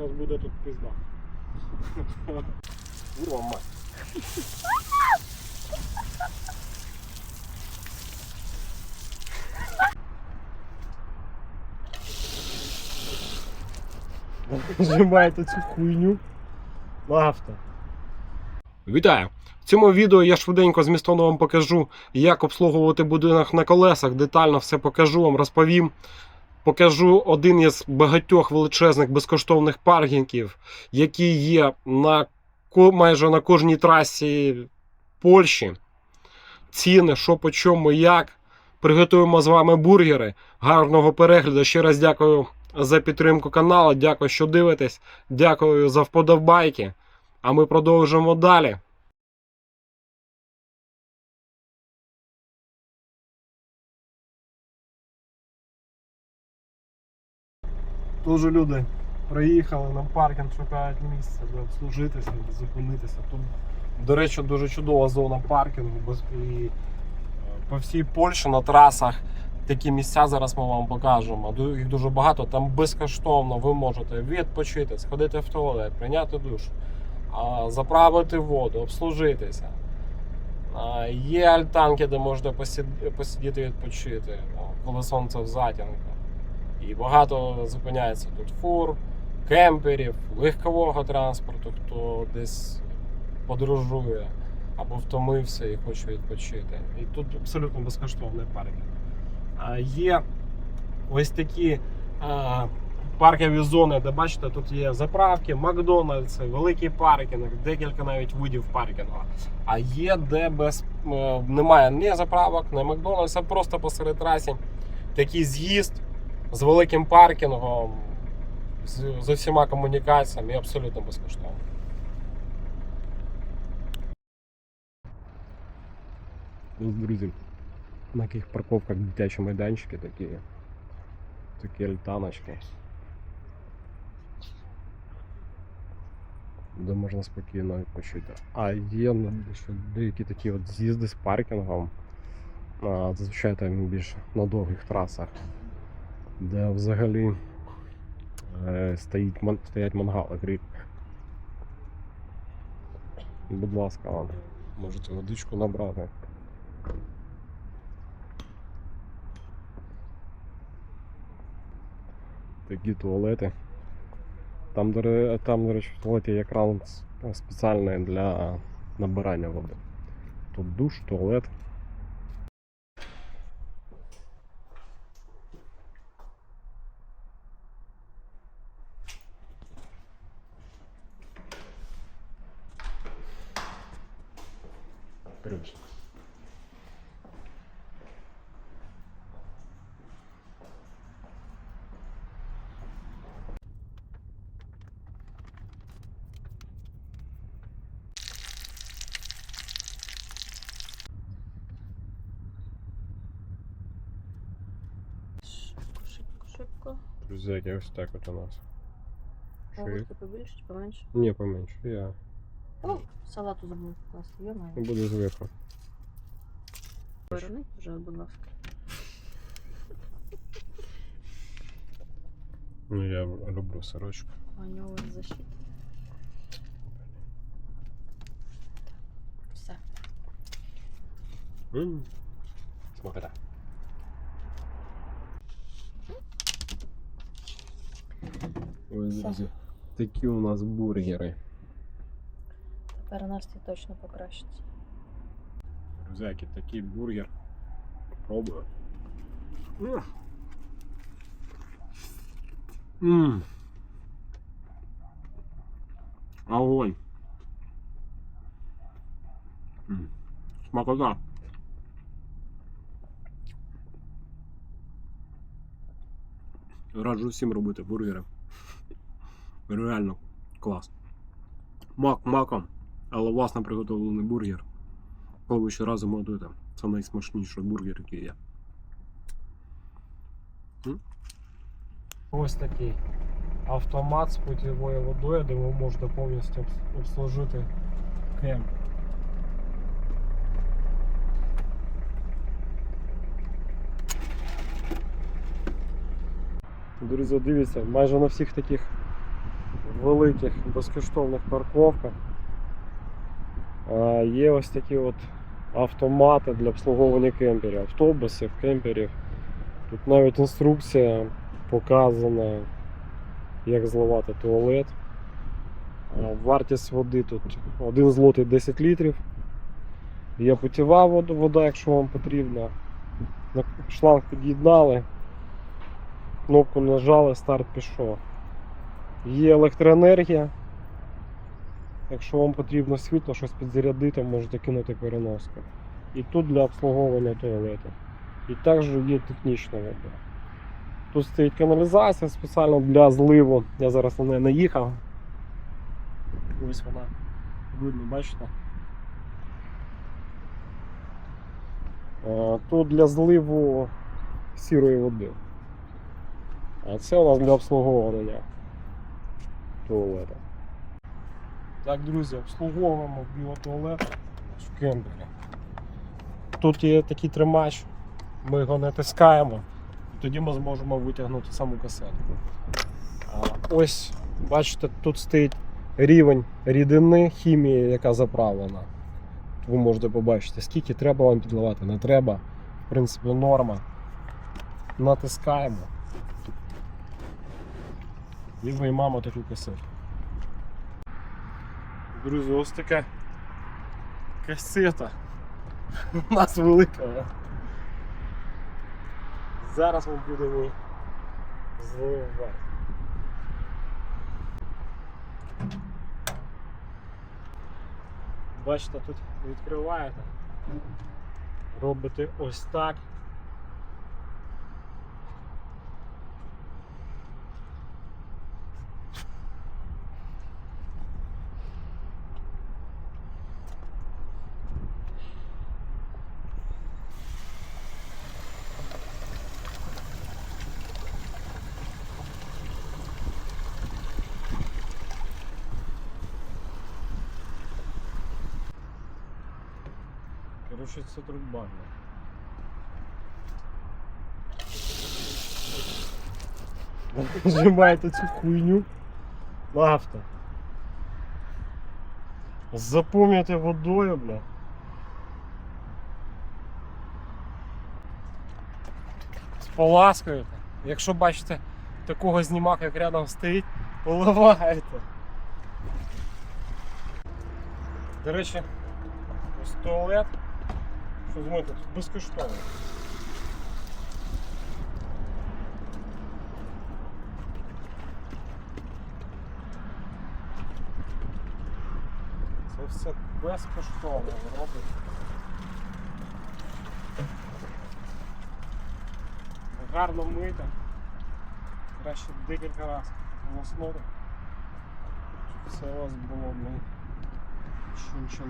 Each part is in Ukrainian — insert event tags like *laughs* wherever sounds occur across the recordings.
Зараз буде тут пізда. Курва мать. Нажимаєте цю хуйню на авто. Вітаю! В цьому відео я швиденько змістовно вам покажу, як обслуговувати будинок на колесах. Детально все покажу вам, розповім. Покажу один із багатьох величезних безкоштовних паркінгів, які є на майже на кожній трасі Польщі. Ціни, що по чому, як. Приготуємо з вами бургери. Гарного перегляду. Ще раз дякую за підтримку каналу. Дякую, що дивитесь. Дякую за вподобайки. А ми продовжимо далі. Дуже люди приїхали на паркінг, шукають місце, де обслужитися, де зупинитися. Тут, до речі, дуже чудова зона паркінгу. І е, по всій Польщі на трасах такі місця зараз ми вам покажемо. Їх дуже багато. Там безкоштовно ви можете відпочити, сходити в туалет, прийняти душ, заправити воду, обслужитися. Є альтанки, де посід- посидіти відпочити, коли сонце в затінку. І багато зупиняється тут фур, кемперів, легкового транспорту, хто десь подорожує або втомився і хоче відпочити. І тут абсолютно безкоштовний паркінг. А Є ось такі паркові зони, де бачите, тут є заправки, Макдональдси, великий паркінг, декілька навіть видів паркінгу. А є де без е, немає ні заправок, ні Макдональдса, просто посеред трасі такий з'їзд з великим паркінгом, з, з усіма комунікаціями і абсолютно безкоштовно. Друзі, на яких парковках дитячі майданчики такі, такі альтаночки. Де можна спокійно відпочити. А є ну, ще деякі такі от з'їзди з паркінгом. А, зазвичай там більш на довгих трасах, де взагалі е, стоїть, стоять мангали гриль. Будь ласка, можете водичку набрати. Такі туалети. Там, там, до речі, в туалеті є кран спеціальний для набирання води. Тут душ, туалет. Короче. Шибко, шибко, шибко. Друзяки, ось так от у нас. Є? Овочі побільше чи поменше? Ні, поменше. Я О, салату забув покласти, йомаю. не буду зверху. Верни вже, будь ласка. Ну, я люблю сорочку. А у нього защита. Все. М. Смакота. Ой, Все. друзі, такі у нас бургери. Тепер настрій точно покращиться. Друзяки, такий бургер. Пробую. М. М. Огонь. Смакота. Раджу всім робити бургери. Реально клас. Мак маком, але власно приготовлений бургер. Коли ви ще разом готуєте, це найсмачніший бургер, який є. Ось такий автомат з питьовою водою, де ви можете повністю обс- обслужити кемп. Друзі, дивіться, майже на всіх таких великих безкоштовних парковках є ось такі от автомати для обслуговування кемперів, автобусів, кемперів. Тут навіть інструкція показана, як зливати туалет. Вартість води тут один злотий 10 літрів. Є питєва вода, якщо вам потрібна. На шланг під'єднали, кнопку нажали, старт пішов. Є електроенергія. Якщо вам потрібно світло, щось підзарядити, можете кинути переноску. І тут для обслуговування туалету. І також є технічна вода. Тут стоїть каналізація спеціально для зливу. Я зараз на неї наїхав. Ось вона. Видно, бачите? Е, Тут для зливу сірої води. А це у нас для обслуговування туалету. Так, друзі, обслуговуємо біотуалет в кембері. Тут є такий тримач, ми його натискаємо, і тоді ми зможемо витягнути саму касетку. Ось, бачите, тут стоїть рівень рідини хімії, яка заправлена. Ви можете побачити, скільки треба вам підливати, не треба. В принципі, норма. Натискаємо. І виймаємо таку касету. Друзі, ось така касета. *laughs* У нас велика. Зараз ми будемо зливати. Бачите, тут відкриваєте, робите ось так. Це труба. Нажимаєте цю хуйню авто. Заповнюєте водою, бля. Споласкуєте. Якщо бачите такого знімака, як рядом стоїть, поливаєте. До речі, ось туалет. Змити, тут безкоштовно. Це все безкоштовно робить. Гарно мити. Краще декілька разів полоснути. Щоб все у вас було ну, що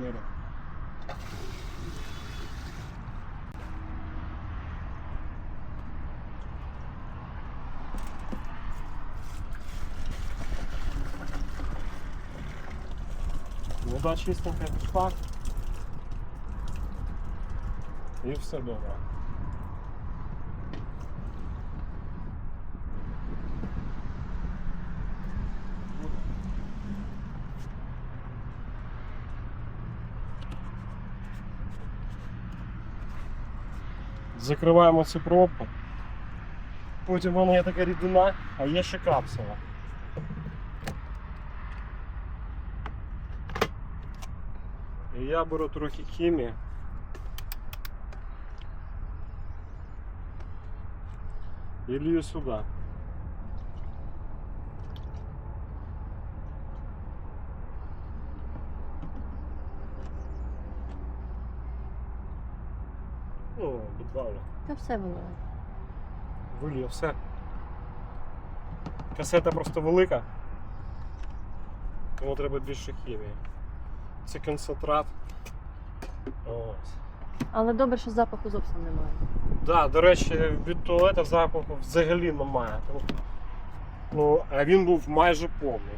нічого не робить. Вода чистенька пішла. І все добре. Закриваємо цю пробку. Потім вона є така рідина, а є ще капсула. Я беру трохи хімії. І лью сюди. Ну, підвалю. Та все було. Вилью все. Касета просто велика. Тому треба більше хімії. Це концентрат. Ось. Але добре, що запаху зовсім немає. Да, до речі, від туалета запаху взагалі немає. Ну, а він був майже повний.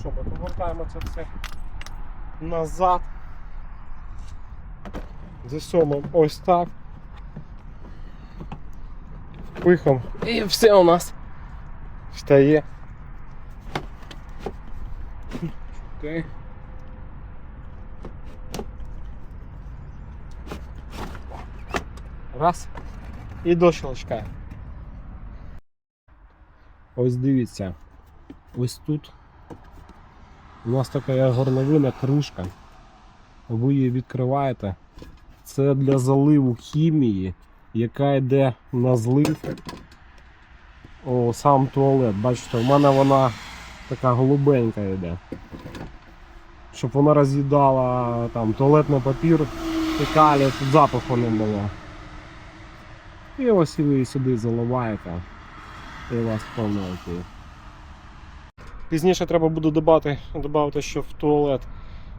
Що, ми повертаємо це все назад. Засьомимо ось так. Пихом. І все у нас Встає. Окей. Раз. І до щелчка. Ось дивіться. Ось тут. У нас така горловина кришка. Ви її відкриваєте. Це для заливу хімії, яка йде на злив. О, сам туалет. Бачите, у мене вона така голубенька йде. Щоб вона роз'їдала там туалетний папір, фекалії, щоб запаху не було. І ось ви сюди заливаєте. І у вас окей. Пізніше треба буде додати, додати, що в туалет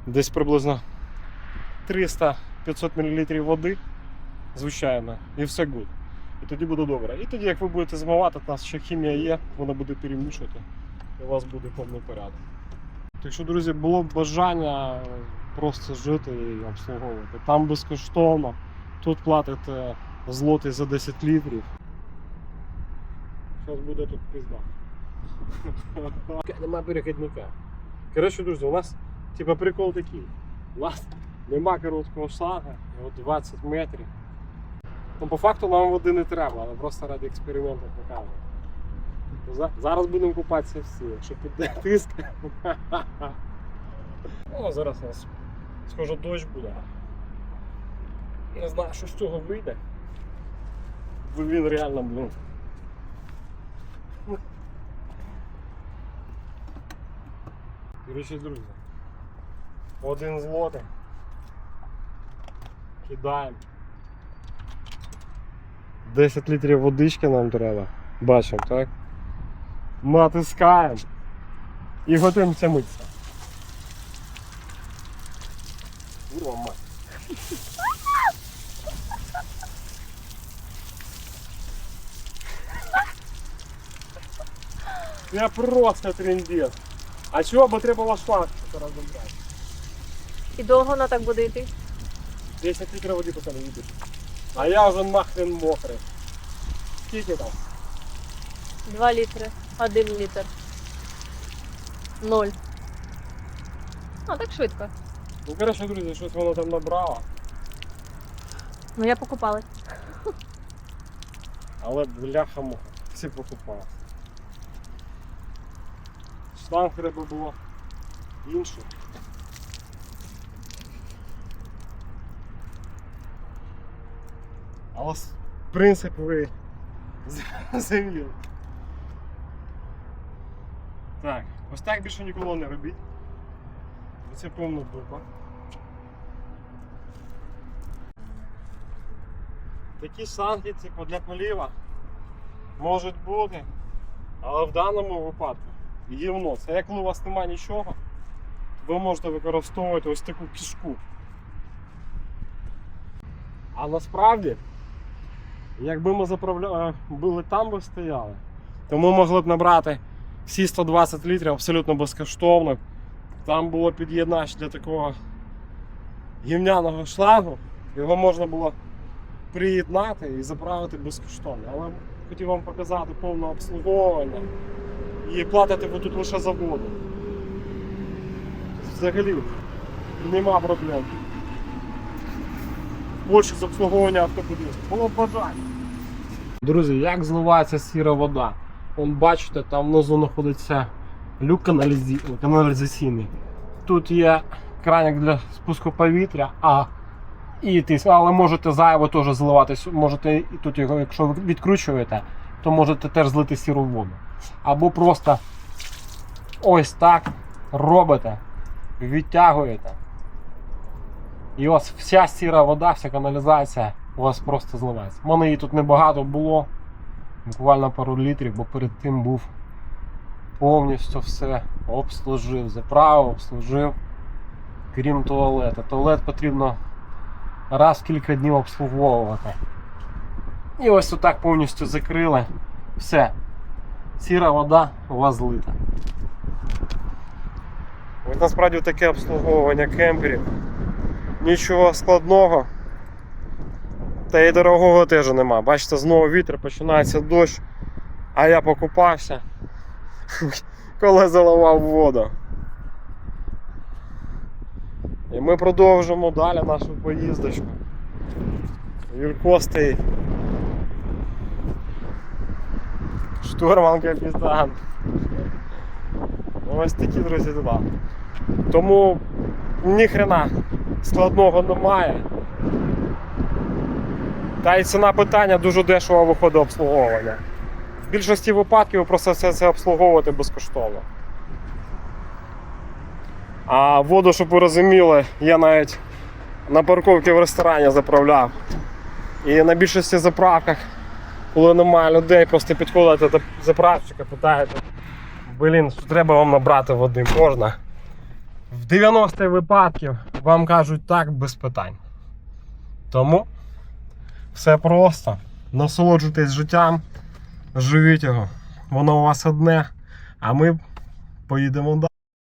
десь приблизно 300-500 мл води, звичайно, і все good. І тоді буде добре. І тоді, як ви будете змивати, у нас ще хімія є, вона буде перемішувати, і у вас буде повний порядок. Так що, друзі, було б бажання просто жити і обслуговувати. Там безкоштовно, тут платите злотий за 10 літрів. Зараз буде тут пізда. Нема перехідника. Коротше, друзі, у нас типа прикол такий. У нас нема короткого шлага, його 20 метрів. Ну, по факту нам води не треба, але просто ради експерименту показую. За- Зараз будемо купатися всі, якщо піде тиск. *laughs* Ну, зараз у нас схоже дощ буде. Не знаю, що з цього вийде. Бо він реально, блин. Коротше, друзі. Один злотий. Кидаємо. 10 літрів водички нам треба. Бачимо, так? Натискаємо. І готуємося митися. Курва мать. Я просто трендец. А чого? Бо треба було шланг тут розібрати. І довго вона так буде йти? 10 літрів води не їдеш. А я вже нахрен мокрий. Скільки там? Два літри, один літр. Ноль. А, так швидко. Ну коротше, друзі, щось воно там набрало. Ну я покупалась. Але бляха муха. Всі покупали. Шланг треба було інший. Але принцип ви землі. Так, ось так більше ніколи не робіть. Це повна дупа. Такі шланги, типу, для поліва можуть бути, але в даному випадку гівно. Це як у вас немає нічого, ви можете використовувати ось таку кишку. А насправді, якби ми заправля... були там би стояли, то ми могли б набрати всі 120 літрів абсолютно безкоштовно. Там було під'єднач для такого гівняного шлангу, його можна було приєднати і заправити безкоштовно. Але хотів вам показати повне обслуговування і платите ви тут лише за воду. Взагалі нема проблем. Більше з обслуговування автобудинку. Було бажання. Друзі, як зливається сіра вода? Вон бачите, там внизу знаходиться люк каналізаційний. Тут є краник для спуску повітря, а і тиск, але можете зайво теж зливатись, Можете і тут його, якщо відкручуєте, то можете теж злити сіру воду. Або просто ось так робите, відтягуєте. І ось вся сіра вода, вся каналізація у вас просто зливається. У мене її тут небагато було, буквально пару літрів, бо перед тим був повністю все обслужив, заправив, обслужив, крім туалета. Туалет потрібно раз кілька днів обслуговувати. І ось отак повністю закрили. Все. Сіра вода у вас злита. Насправді таке обслуговування кемперів. Нічого складного. Та й дорогого теж нема. Бачите, знову вітер, починається дощ, а я покупався. *laughs* коли заливав воду. І ми продовжимо далі нашу поїздочку. Юрко стоїть. Штурман капітан. Ось такі друзі дела. Тому ніхрена складного немає. Та й ціна питання дуже дешево виходить обслуговування. В більшості випадків ви просто все це обслуговувати безкоштовно. А воду, щоб ви розуміли, я навіть на парковці в ресторані заправляв. І на більшості заправках, коли немає людей, просто підходите до заправщика, питаєте, блін, що треба вам набрати води, можна. В 90 випадків вам кажуть так без питань. Тому все просто. Насолоджуйтесь життям, живіть його. Воно у вас одне, а ми поїдемо далі.